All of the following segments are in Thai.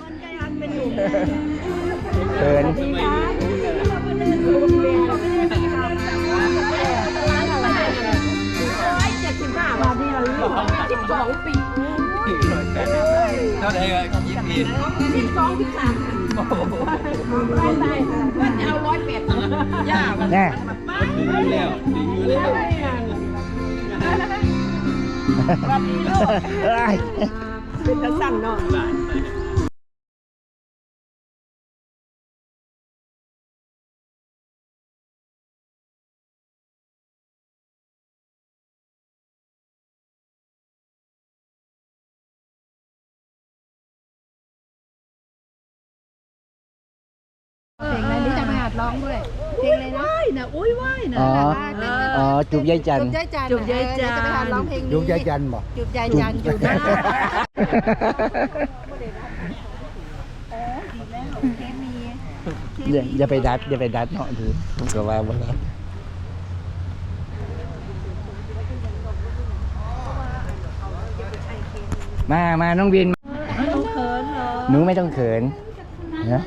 คนใจอันเป็นหนุ่มเขินร้อยเจ็ดสิบห้าบาทนี่เราสิบสองปีเท่าไหร่ก็ยี่ปีสิบสองสิบสามไปไปว่าจะเอาร้อยแปดยากแน่ดีแล้วดีแล้ว วันนี้ลูกเอ้ยเป็นตะสั่นเนาะเพลงอะไร ร้องด้วยเพลงอะไรนะว้ายนะอุ้ยว้ายนะอ๋ออ๋อจูบยายจันทจุร์บยายจันทร์จุบยายจันทร์ เออเดี๋วจะไปหัดร้องเพลงนี้จูบยายจันทร์บอกจุบยายจันทร์อยู่นะอย่าอย่าไปดัดอย่าไปดัดเนาะถือผมก็ว่าบ่แล้วมามาน้องวินต้องเขินเหรอหนูไม่ต้องเขินนะ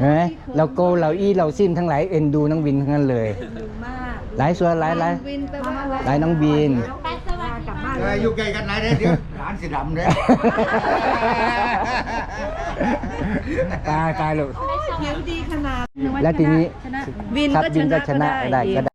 เห็นไหมเราโกเราอี้เราสิ้นทั้งหลายเอ็นดูน้องวินทั้งนั้นเลยมากหลายส่วนหลายหลาย วินแปลว่าอะไรหลายน้องวินกลับบ้านเอออยู่ใกล้กันไหนเด้อเดี๋ยวหลานสีดำเด้อตายตายลูกเขียวดีขนาดแล้วทีนี้ วินครับก็วินก็ชชนะนะก็ได้ ได้ก็ได้